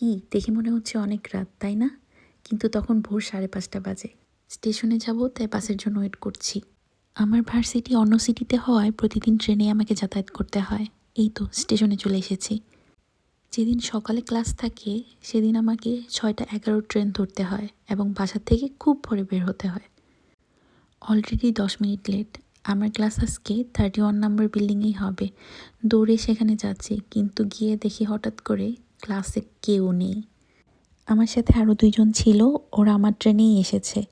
কি? দেখে মনে হচ্ছে অনেক রাত, তাই না? কিন্তু তখন ভোর সাড়ে পাঁচটা বাজে। স্টেশনে যাব, তাই বাসের জন্য ওয়েট করছি। আমার ভার্সিটি অন্য সিটিতে হওয়ায় প্রতিদিন ট্রেনে আমাকে যাতায়াত করতে হয়। এই তো, স্টেশনে চলে এসেছি। যেদিন সকালে ক্লাস থাকে, সেদিন আমাকে ছয়টা এগারো ট্রেন ধরতে হয় এবং বাসা থেকে খুব ভোরে বের হতে হয়। অলরেডি দশ মিনিট লেট। আমার ক্লাস আজকে থার্টি ওয়ান নাম্বার বিল্ডিংয়েই হবে। দৌড়ে সেখানে যাচ্ছি, কিন্তু গিয়ে দেখি হঠাৎ করে ক্লাসে কেউ নেই। আমার সাথে আরও দুইজন ছিল, ওরা আমার ট্রেনেই এসেছে।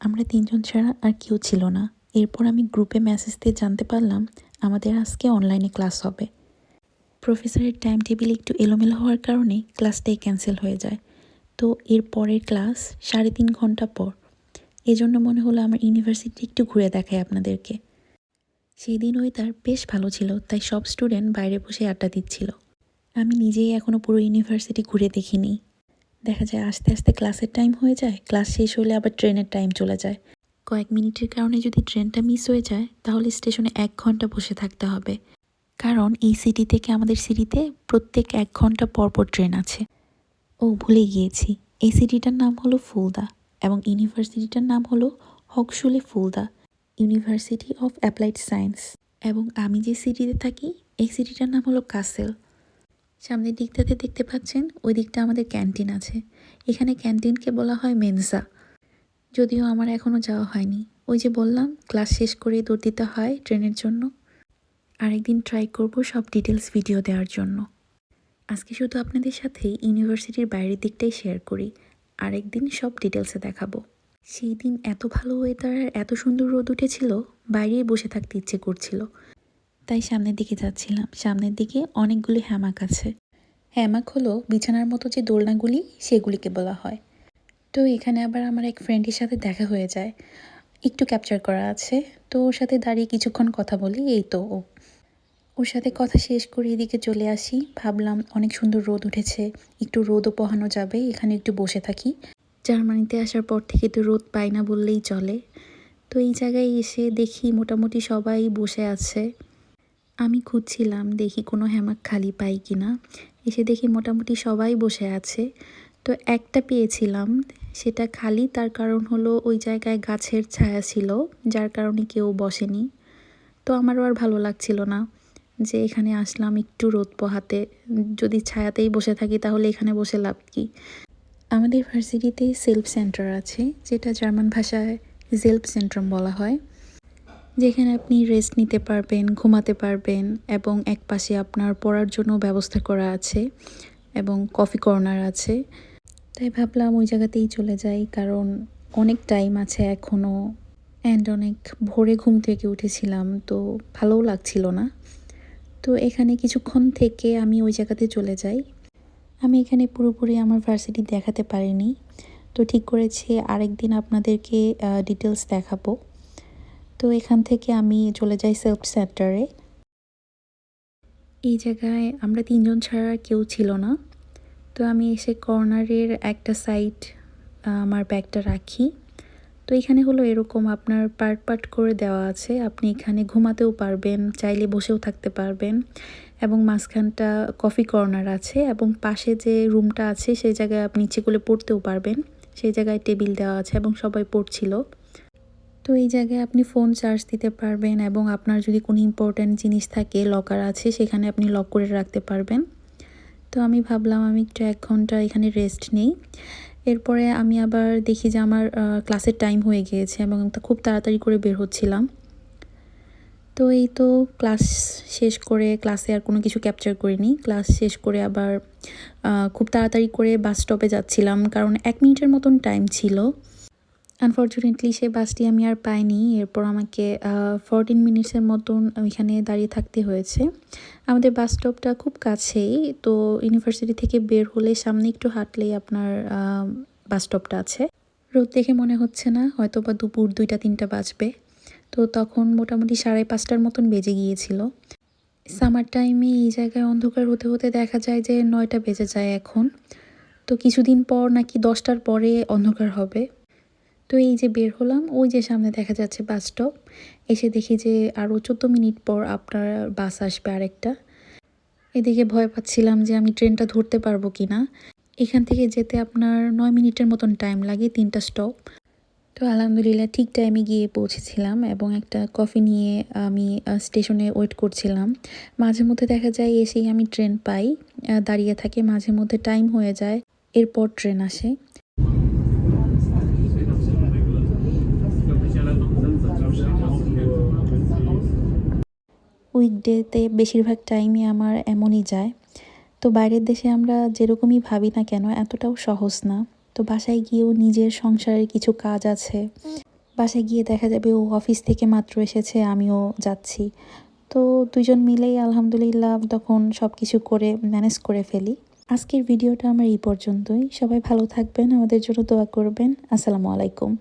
আমরা তিনজন ছাড়া আর কেউ ছিল না। এরপর আমি গ্রুপে মেসেজ দিয়ে জানতে পারলাম, আমাদের আজকে অনলাইনে ক্লাস হবে। প্রফেসরের টাইম টেবিল একটু এলোমেলো হওয়ার কারণে ক্লাসটাই ক্যান্সেল হয়ে যায়। তো এর পরের ক্লাস সাড়ে তিন ঘণ্টা পর। এজন্য মনে হলো আমার ইউনিভার্সিটি একটু ঘুরে দেখায় আপনাদেরকে। সেই দিন ওয়েদার বেশ ভালো ছিল, তাই সব স্টুডেন্ট বাইরে বসে আড্ডা দিচ্ছিল। আমি নিজেই এখনও পুরো ইউনিভার্সিটি ঘুরে দেখিনি। দেখা যায় আস্তে আস্তে ক্লাসের টাইম হয়ে যায়, ক্লাস শেষ হলে আবার ট্রেনের টাইম চলে যায়। কয়েক মিনিটের কারণে যদি ট্রেনটা মিস হয়ে যায়, তাহলে স্টেশনে এক ঘণ্টা বসে থাকতে হবে। কারণ এই সিটি থেকে আমাদের সিটিতে প্রত্যেক এক ঘণ্টা পর পর ট্রেন আছে। ও, ভুলে গিয়েছি। এই সিটিটার নাম হলো ফুলদা এবং ইউনিভার্সিটিটার নাম হলো হকশুলে Fulda, university of applied science. এবং আমি যে সিটিতে থাকি, এই সিটিটার নাম হলো কাসেল। সামনের দিকটাতে দেখতে পাচ্ছেন, ওই দিকটা আমাদের ক্যান্টিন আছে। এখানে ক্যান্টিনকে বলা হয় মেনসা। যদিও আমার এখনও যাওয়া হয়নি। ওই যে বললাম, ক্লাস শেষ করে দৌড় দিতে হয় ট্রেনের জন্য। আরেকদিন ট্রাই করব সব ডিটেলস ভিডিও দেওয়ার জন্য। আজকে শুধু আপনাদের সাথে ইউনিভার্সিটির বাইরের দিকটাই শেয়ার করি। আরেকদিন সব ডিটেলসে দেখাবো। সেই দিন এত ভালো ওয়েদার আর এত সুন্দর রোদ উঠেছিল, বাইরেই বসে থাকতে ইচ্ছে করছিল। তাই সামনের দিকে যাচ্ছিলাম। সামনের দিকে অনেকগুলি হ্যামাক আছে। হ্যামাক হলো বিছানার মতো যে দোলনাগুলি, সেগুলিকে বলা হয়। তো এখানে আবার আমার এক ফ্রেন্ডের সাথে দেখা হয়ে যায়। একটু ক্যাপচার করা আছে। তো ওর সাথে দাঁড়িয়ে কিছুক্ষণ কথা বলি, এই তো ও। ওর সাথে কথা শেষ করে এদিকে চলে আসি। ভাবলাম অনেক সুন্দর রোদ উঠেছে, একটু রোদও পোহানো যাবে, এখানে একটু বসে থাকি। জার্মানিতে আসার পর থেকে তো রোদ পাই না বললেই চলে। তো এই জায়গায় এসে দেখি মোটামুটি সবাই বসে আছে। আমি খুঁজছিলাম দেখি কোনো হ্যামাক খালি পাই কি না। এসে দেখি মোটামুটি সবাই বসে আছে। তো একটা পেয়েছিলাম, সেটা খালি, তার কারণ হলো ওই জায়গায় গাছের ছায়া ছিল, যার কারণে কেউ বসেনি। তো আমারও আর ভালো লাগছিল না যে এখানে আসলাম একটু রোদ পোহাতে। যদি ছায়াতেই বসে থাকি তাহলে এখানে বসে লাভ কি? আমাদের ভার্সিটিতে সেলফ সেন্টার আছে, যেটা জার্মান ভাষায় জেলফ সেন্ট্রাম বলা হয়। যেখানে আপনি রেস্ট নিতে পারবেন, ঘুমাতে পারবেন এবং এক পাশে আপনার পড়ার জন্য ব্যবস্থা করা আছে এবং কফি কর্নার আছে। তাই ভাবলাম ওই জায়গাতেই চলে যাই কারণ অনেক টাইম আছে এখনও অ্যান্ড অনেক ভোরে ঘুম থেকে উঠেছিলাম তো ভালোও লাগছিল না। তো এখানে কিছুক্ষণ থেকে আমি ওই জায়গাতে চলে যাই। আমি এখানে পুরোপুরি আমার ভার্সিটি দেখাতে পারিনি। তো ঠিক করেছি আরেকদিন আপনাদেরকে ডিটেলস দেখাবো। তো এখান থেকে আমি চলে যাই সেলফ সেন্টারে এই জায়গায় আমরা তিনজন ছাড়া কেউ ছিল না। তো আমি এসে কর্নারের একটা সাইড আমার ব্যাগটা রাখি। তো এখানে হলো এরকম আপনার পার্ট পার্ট করে দেওয়া আছে। আপনি এখানে ঘুমাতেও পারবেন, চাইলে বসেও থাকতে পারবেন। এবং মাঝখানটা কফি কর্নার আছে এবং পাশে যে রুমটা আছে, সেই জায়গায় আপনি ইচ্ছে করলে পড়তেও পারবেন। সেই জায়গায় টেবিল দেওয়া আছে এবং সবাই পড়ছিল। তো এই জায়গায় আপনি ফোন চার্জ দিতে পারবেন এবং আপনার যদি কোনো ইম্পর্ট্যান্ট জিনিস থাকে লকার আছে, সেখানে আপনি লক করে রাখতে পারবেন। তো আমি ভাবলাম আমি একটু এক ঘণ্টা এখানে রেস্ট নেই। এরপরে আমি আবার দেখি যে আমার ক্লাসের টাইম হয়ে গিয়েছে এবং খুব তাড়াতাড়ি করে বের হচ্ছিলাম। তো এই তো ক্লাস শেষ করে ক্লাসে আর কোনো কিছু ক্যাপচার করিনি। ক্লাস শেষ করে আবার খুব তাড়াতাড়ি করে বাস স্টপে যাচ্ছিলাম। কারণ এক মিনিটের মতন টাইম ছিল। আনফর্চুনেটলি সেই বাসটি আমি আর পাইনি। এরপর আমাকে ফরটিন মিনিটসের মতন ওইখানে দাঁড়িয়ে থাকতে হয়েছে। আমাদের বাস স্টপটা খুব কাছেই, তো ইউনিভার্সিটি থেকে বের হলে সামনে একটু হাঁটলেই আপনার বাস স্টপটা আছে। রোদ দেখে মনে হচ্ছে না হয়তো বা দুপুর দুইটা, তিনটা বাজবে। তো তখন মোটামুটি সাড়ে পাঁচটার মতন বেজে গিয়েছিল। সামার টাইমে এই জায়গায় অন্ধকার হতে হতে দেখা যায় যে নয়টা বেজে যায় এখন। তো কিছুদিন পর নাকি দশটার পরে অন্ধকার হবে। তো এই যে বের হলাম, ওই যে সামনে দেখা যাচ্ছে বাস স্টপ। এসে দেখি যে আরও চোদ্দ মিনিট পর আপনার বাস আসবে আরেকটা। এদিকে ভয় পাচ্ছিলাম যে আমি ট্রেনটা ধরতে পারব কি না এখান থেকে যেতে আপনার নয় মিনিটের মতন টাইম লাগে তিনটা স্টপ তো আলহামদুলিল্লাহ ঠিক টাইমে গিয়ে পৌঁছেছিলাম এবং একটা কফি নিয়ে আমি স্টেশনে ওয়েট করছিলাম। মাঝে মধ্যে দেখা যায় এসেই আমি ট্রেন পাই দাঁড়িয়ে থাকে, মাঝে মধ্যে টাইম হয়ে যায়, এরপর ট্রেন আসে। উইকডেতে বেশিরভাগ টাইমই আমার এমনই যায়। তো বাইরের দেশে আমরা যেরকমই ভাবি না কেন, এতটাও সহজ না। তো বাসায় গিয়েও নিজের সংসারের কিছু কাজ আছে। বাসায় গিয়ে দেখা যাবে ও অফিস থেকে মাত্র এসেছে, আমিও যাচ্ছি। তো দুজন মিলেই আলহামদুলিল্লাহ তখন সব কিছু করে ম্যানেজ করে ফেলি। আজকের ভিডিওটা আমার এই পর্যন্তই। সবাই ভালো থাকবেন, আমাদের জন্য দোয়া করবেন। আসসালামু আলাইকুম।